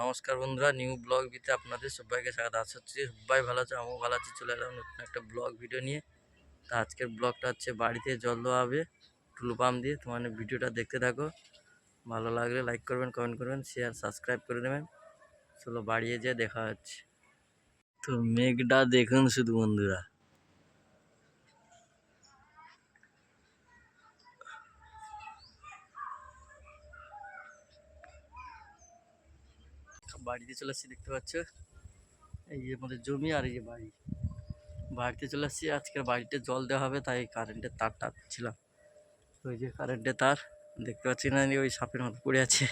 নমস্কার বন্ধুরা, new blog ভিতে আপনাদের সবাইকে স্বাগত। আশা হচ্ছে সবাই ভালো আছে আমিও ভালো আছি। চলে এলাম নতুন একটা ব্লগ ভিডিও নিয়ে। তা আজকের ব্লগটা হচ্ছে বাড়িতে জল দেওয়া হবে, টুলু পাম্প দিয়ে। তোমার ভিডিওটা দেখতে থাকো, ভালো লাগলে লাইক করবেন কমেন্ট করবেন শেয়ার সাবস্ক্রাইব করে দেবেন। চলো বাড়িয়ে যেয়ে দেখা হচ্ছে। তো মেঘটা দেখুন শুধু বন্ধুরা। বাড়িতে চলে আসছি, দেখতে পাচ্ছ? এই যে আমাদের জমি আর এই যে বাড়ি। বাড়িতে চলে আসছি, আজকের বাড়িতে জল দেওয়া হবে, তাই কারেন্টের তার টানছিলাম ওই যে কারেন্টের তার, দেখতে পাচ্ছি না ওই সাপের মতো পড়ে আছে।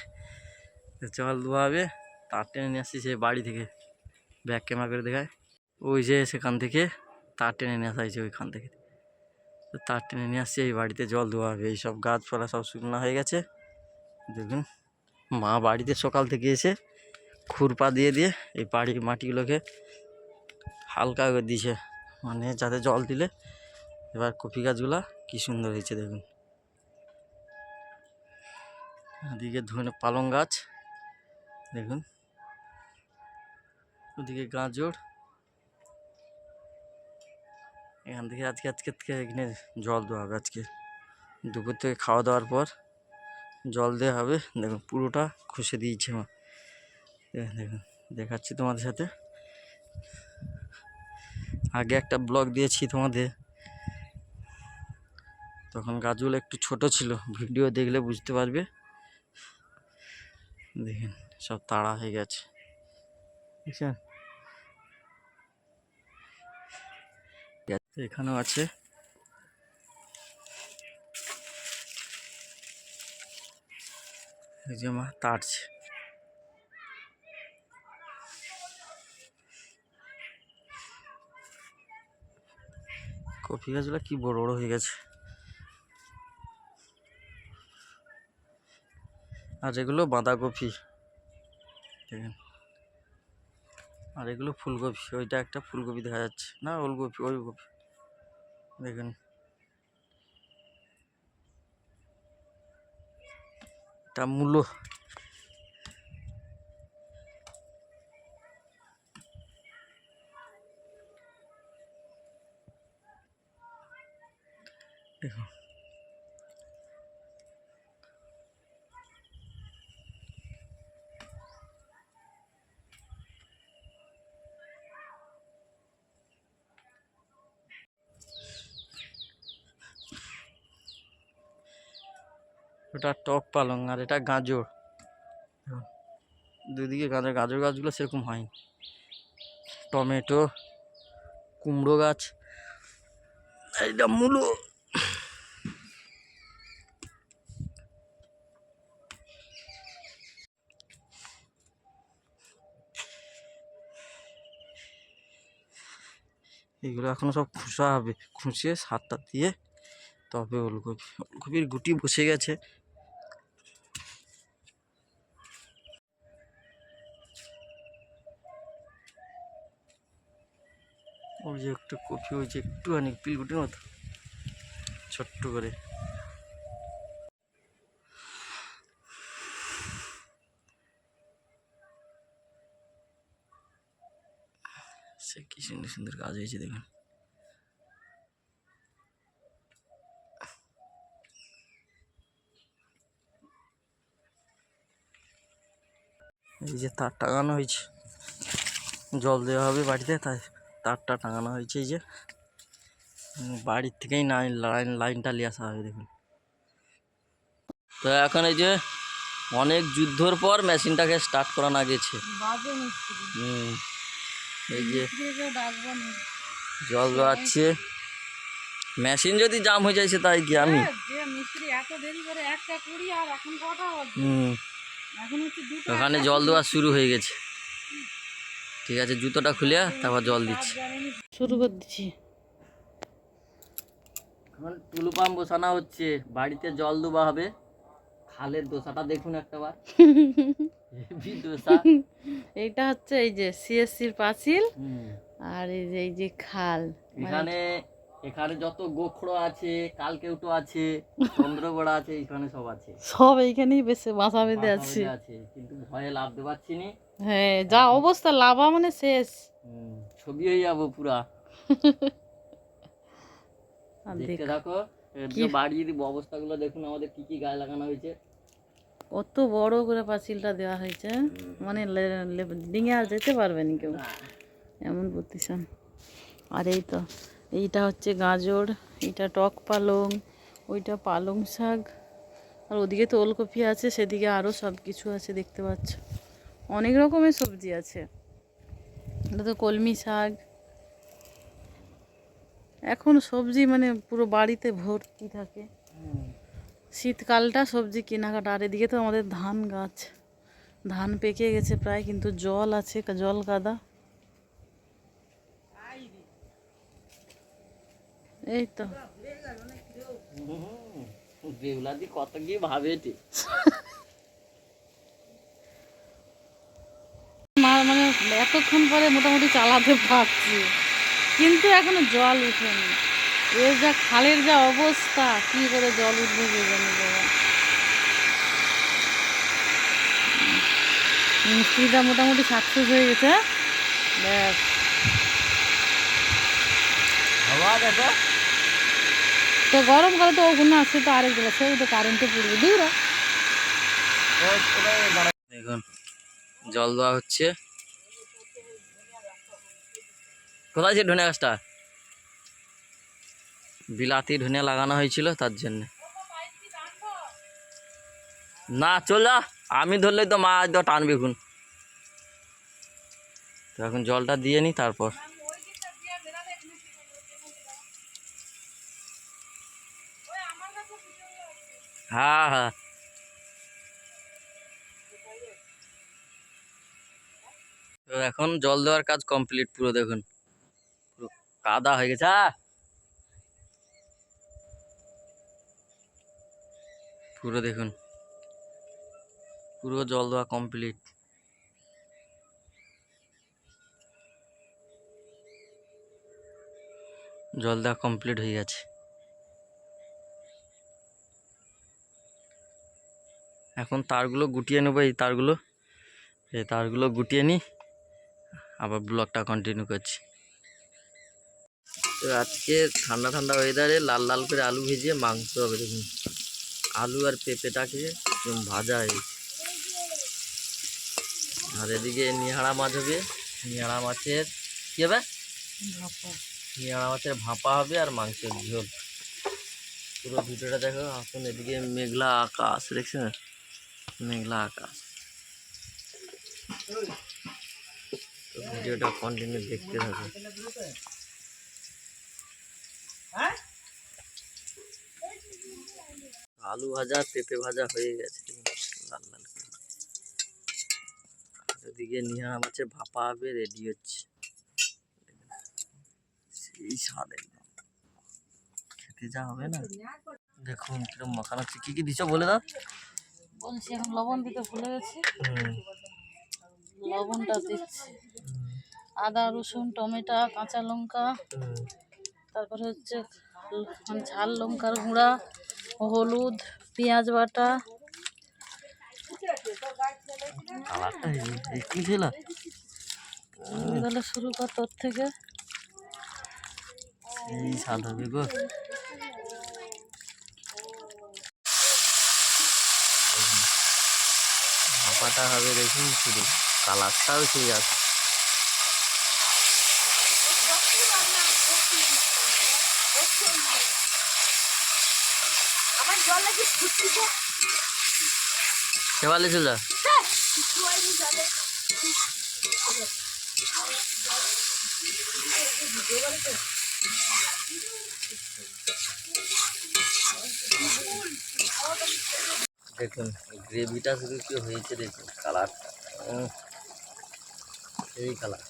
জল দেওয়া হবে, তার টেনে নিয়ে আসছি সে বাড়ি থেকে ব্যাক ক্যামেরা করে দেখায়। ওই যে সেখান থেকে তার টেনে নিয়ে আসা হয়েছে ওইখান থেকে। তার টেনে নিয়ে আসছি, এই বাড়িতে জল দেওয়া হবে, এইসব গাছপালা সব শুকনো হয়ে গেছে। দেখুন, মা বাড়িতে সকাল থেকে এসে খুরপা দিয়ে দিয়ে এই বাড়ির মাটিগুলোকে হালকা করে দিয়েছে। মানে যাতে জল দিলে এবার কপি গাছগুলো কি সুন্দর হয়েছে দেখুন। এদিকে ধনে পালং গাছ, দেখুন। ওদিকে গাজর। এখান থেকে আজকে আজকে এখানে জল দেওয়া হবে আজকে। দুপুর থেকে খাওয়া দাওয়ার পর জল দেওয়া হবে। দেখুন, পুরোটা খুশে দিয়েছে মা। দেখুন, দেখাচ্ছি তোমাদের সাথে। আগে একটা ব্লগ দিয়েছি তোমাদের। তখন গাছগুলো একটু ছোট ছিল, ভিডিও দেখলে বুঝতে পারবে। দেখেন, সব তাড়া হয়ে গেছে। এখানেও আছে। এই যে মা, তাড়ছে। কফি গাছগুলো কি বড় বড় হয়ে গেছে। আর এগুলো বাঁধাকপি। দেখেন। আর এগুলো ফুলকপি, ওইটা একটা ফুলকপি দেখা যাচ্ছে। না, ওলকপি ওলকপি। দেখেন। এটা মূলো। দেখুন ওটা টক পালং আর এটা গাজর। দুদিকে গাজর গাজর গাছগুলো সেরকম হয়নি। টমেটো, কুমড়ো গাছ, এইটা মূলো। এগুলো এখনও সব খুঁসা হবে। খুঁচিয়ে সারটা দিয়ে তবে ওলকপি, ওলকপির গুটি বসে গেছে। ওই যে একটু কপি, ওই যে একটু অনেক পিলগুটির মতো, ছোট্ট করে। সে কি সুন্দর সুন্দর কাজ হয়েছে দেখুন। এই যে তার টাঙানো হয়েছে। জল দেওয়া হবে বাড়িতে তাই তারটা টাঙানো হয়েছে এই যে। বাড়ির থেকেই লাইন লাইন লাইনটা নিয়ে আসা হবে দেখুন। তো এখন এই যে অনেক যুদ্ধর পর মেশিনটাকে স্টার্ট করানো গেছে। হুম। এই যে জল দেওয়াচ্ছে মেশিন যদি জাম হয়ে যায় সে তাই কি আমি? যে মিস্ত্রি এত দেরি করে একটা কুড়ি আর এখন কটা বাজে? হুম। এখন হচ্ছে দুটো ওখানে জল দেওয়া শুরু হয়ে গেছে। ঠিক আছে জুতোটা খুলে তারপর জল দিচ্ছি। শুরু করে দিচ্ছি। এখন টুলু পাম্প বসানো হচ্ছে বাড়িতে জল দেওয়া হবে। খালের দোসাটা দেখুন একটা বার হেভি দোসা। এইটা হচ্ছে এই যে সিএসসির পাঁচিল আর এই যে এই যে খাল। মানে এখানে এখানে যত গোখড়ো আছে কালকেউটো আছে চন্দ্রগড়া আছে এখানে সব আছে। সব এইখানেই বেশি বাসা বেঁধে আছে। কিন্তু ভয়ে লাভতে পারছি নি। হ্যাঁ যা অবস্থা লাভা মানে শেষ। ছবি হয়ে যাব পুরা। দেখতে দেখ থাকো বাড়ির অবস্থাগুলো দেখুন আমাদের কি কি গায়ে লাগানো হয়েছে। কত বড় করে পাঁচিলটা দেওয়া হয়েছে মানে ডিঙে আর যেতে পারবে না কেউ। এমন প্রতিষ্ঠান। আর এই তো, এইটা হচ্ছে গাজর, এইটা টক পালং, ওইটা পালং শাক। আর ওদিকে তো ওলকপি আছে, সেদিকে আরও সব কিছু আছে, দেখতে পাচ্ছ। অনেক রকমের সবজি আছে। এটা তো কলমি শাক। এখন সবজি মানে পুরো বাড়িতে ভর্তি থাকে। শীতকালটা সবজি কেনাকাটা আর এদিকে তো আমাদের ধান গাছ। ধান পেকে গেছে প্রায় কিন্তু জল আছে জল কাদা। এই তো। বেউলাদি কত কি ভাবে মা মানে এতক্ষণ পরে মোটামুটি চালাতে পারছি কিন্তু এখনও জল উঠেনি। এর যা খালের যা অবস্থা কি করে জল উঠবে কে জানে বাবা। মিস্ত্রিটা মোটামুটি সাকসেস হয়ে গেছে ব্যাস। হাওয়া দেখো তো গরমকালে তো ওখানে আসছে তো আরেক বেলা সেও তো কারেন্টে পড়বে দূর। দেখুন জল দেওয়া হচ্ছে। কোথায় আছে ধনে গাছটা? বিলাতি ধনে লাগানো হয়েছিল তার জন্য। না, চল যা। আমি ধরলেই তো মা তো টানবে এখন তো এখন জলটা দিয়ে নি তারপর। হ্যাঁ হ্যাঁ। তো এখন জল দেওয়ার কাজ কমপ্লিট পুরো দেখুন। পুরো কাদা হয়ে গেছে আহ! পুরো দেখুন। পুরো জল দেওয়া কমপ্লিট জল দেওয়া কমপ্লিট হয়ে গেছে। এখন তারগুলো গুটিয়ে নেব, এই তারগুলো। এই তারগুলো গুটিয়ে নিই, আবার ব্লগটা কন্টিনিউ করছি। তো আজকে ঠান্ডা ঠান্ডা ওয়েদারে লাল লাল করে আলু ভেজে মাংস হবে দেখুন। আলু আর পেঁপেটাকে একদম ভাজা হয়েছে আর এদিকে নিহারা মাছ হবে নিহারা মাছের কী হবে নিহারা মাছের ভাপা হবে আর মাংসের ঝোল পুরো ভিডিওটা দেখো এখন এদিকে মেঘলা আকাশ দেখছেন মেঘলা আকাশ তো ভিডিওটা কন্টিনিউ দেখতে থাকো আলু ভাজা পেঁপে ভাজা হয়ে গেছে লাল লাল এদিকে নিহারা মাছের ভাপা হবে রেডি হচ্ছে। সেই স্বাদ একদম খেতে যা হবে না। দেখুন কিরম মাখানো হচ্ছে। কি কি দিছো বলে দাও। বলছি এখন লবণ দিতে ভুলে গেছি। হুম, লবণটা দিচ্ছি। আদা রসুন টমেটো কাঁচা লঙ্কা। তারপরে হচ্ছে ঝাল লঙ্কার গুঁড়া। হলুদ পেঁয়াজ বাটা। তাহলে শুরু কর তোর থেকে। ভাপাটা হবে দেখুন শুধু কালারটাও সেই আছে। সেবালে চলে দেখুন গ্রেভিটা শুধু কি হয়েছে দেখুন কালার এই কালার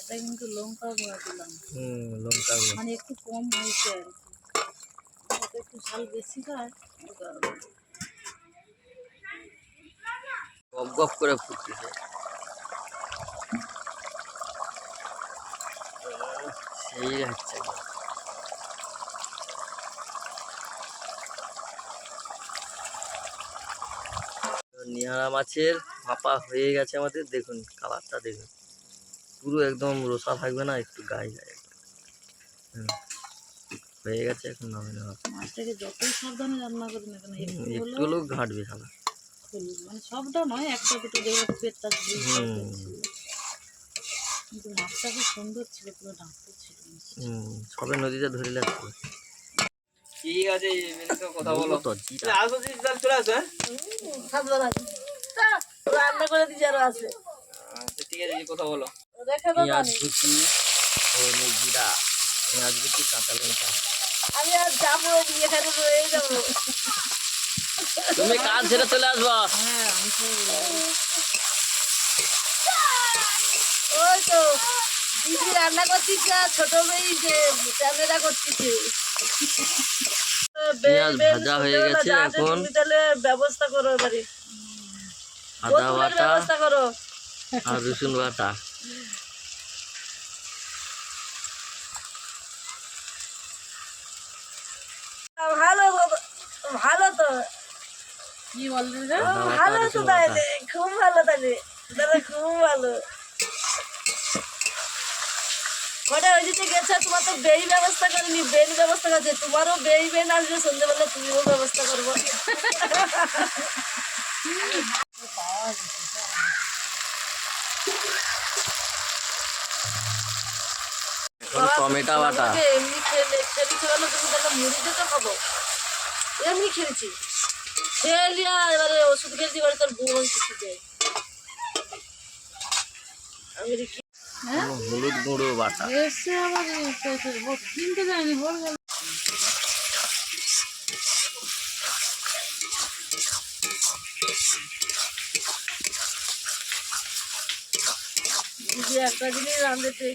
এটা কিন্তু লঙ্কা গুঁড়া দিলাম। হুম লঙ্কা গুঁড়ো। মানে একটু কম হয়েছে। আর গপ গপ করে সেই নিহারা মাছের ভাপা হয়ে গেছে আমাদের, দেখুন কালারটা দেখুন। পুরো একদম রোসা থাকবে না, একটু গায়ে গায়ে হুম। হয়ে গেছে এখন নেওয়া মাছটাকে যতই সাবধানে রান্না করি না কেন একটু হলেও ঘাটবে মানে সবটা নয় একটা দুটো যেগুলো পেটটা কিন্তু মাছটা খুব সুন্দর ছিল পুরো ডাক্তার ছিল। সবে নদীতে ধরে লাগবে ঠিক আছে কথা বলো। তো আসো চলে আসো রান্না করে দিয়েছে আরও আছে। আচ্ছা ঠিক আছে কথা বলো। রেখে পেঁয়াজ কুচি ধনে জিরা পেঁয়াজ কুচি কাঁচা লঙ্কা। আমি আর যাব এখানে রয়ে যাব। তুমি কাজ ছেড়ে চলে আসবা। হ্যাঁ ওই তো দিদি রান্না করছিস না ছোট মেয়ে যে ক্যামেরা করছিস পেঁয়াজ ভাজা হয়ে গেছে এখন। তাহলে ব্যবস্থা করো এবারে। আদা বাটা ব্যবস্থা করো। আর রসুন বাটা ভালো ভালো তো কি বাটা ভালো তো রসুন খুব ভালো তাইলে তাহলে খুব ভালো। কটা ওই দিকে গেছে তোমার তো বেই ব্যবস্থা করিনি বেন ব্যবস্থা করছে তোমারও বেই বেন আসবে সন্ধ্যেবেলা তুমিও ব্যবস্থা করব। টমেটো বাটা এমনি খেলে খেয়েছি বলো তুমি তাহলে মুড়িতে তো খাব। এমনি খেয়েছি খেলিয়া এবারে ওষুধ তোর বোন কিছু দেয় কি? কোনো হলুদ গুঁড়ো বাটা। এসে আবার কিনতে যায়নি বল একটা জিনিস রাঁধতে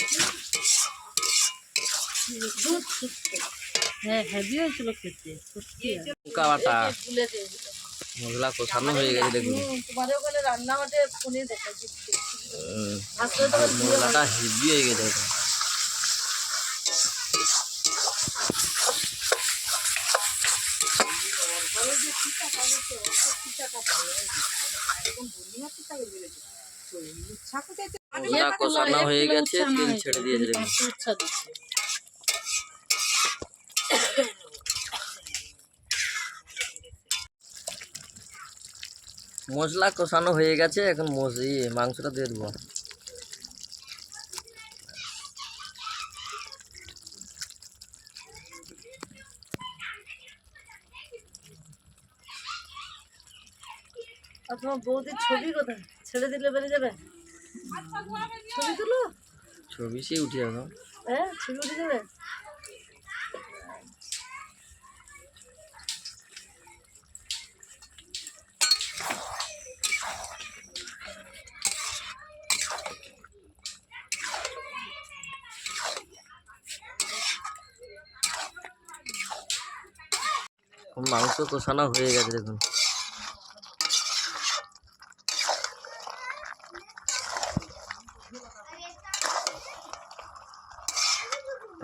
দুধ শুক্তো। হ্যাঁ হেভি হয়েছিল খেতে লঙ্কা বাটা মশলা কষানো হয়ে গেছে দেখুন। তোমাদের ওখানে ফোনে দেখাচ্ছি মশলাটা হেভি হয়ে গেছে মশলা কষানো হয়ে গেছে তেল ছেড়ে দিয়েছে দেখুন উচ্ছা দিচ্ছে মশলা কষানো হয়ে গেছে এখন মশ ইয়ে মাংসটা দিয়ে দেবো। আর তোমার বৌদির ছবি কোথায়? ছেড়ে দিলে বেরিয়ে যাবে? ছবি তুলো? ছবি সে উঠে এখন হ্যাঁ ছবি উঠে যাবে? মাংস কষানো হয়ে গেছে দেখুন।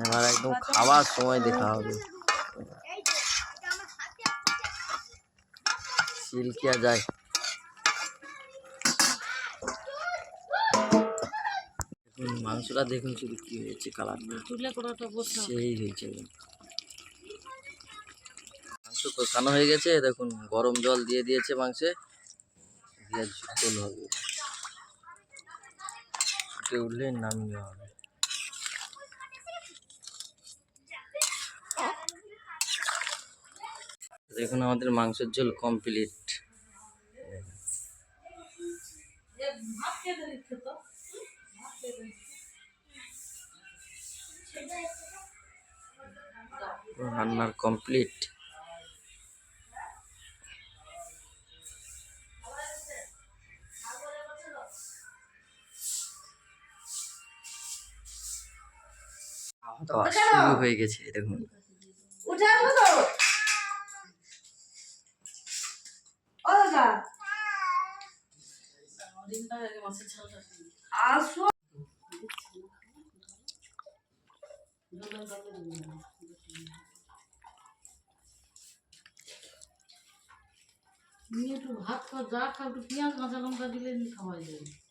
এবার একদম খাওয়ার সময় দেখা হবে। সিল্কিয়া যায়। মাংসটা দেখুন শুধু কি হয়েছে কালারটা। তুলে সেই হয়েছে। মাংস হয়ে গেছে, দেখুন, গরম জল দিয়ে দিয়েছে মাংসে। ঝোল হবে। উঠলে নামিয়ে হবে। দেখুন, আমাদের মাংসের ঝোল কমপ্লিট রান্নার কমপ্লিট দেওয়া শুরু হয়ে গেছে দেখুন। একটু ভাত খাওয়া যা খাও একটু পেঁয়াজ কাঁচা লঙ্কা দিলে খাওয়া যাবে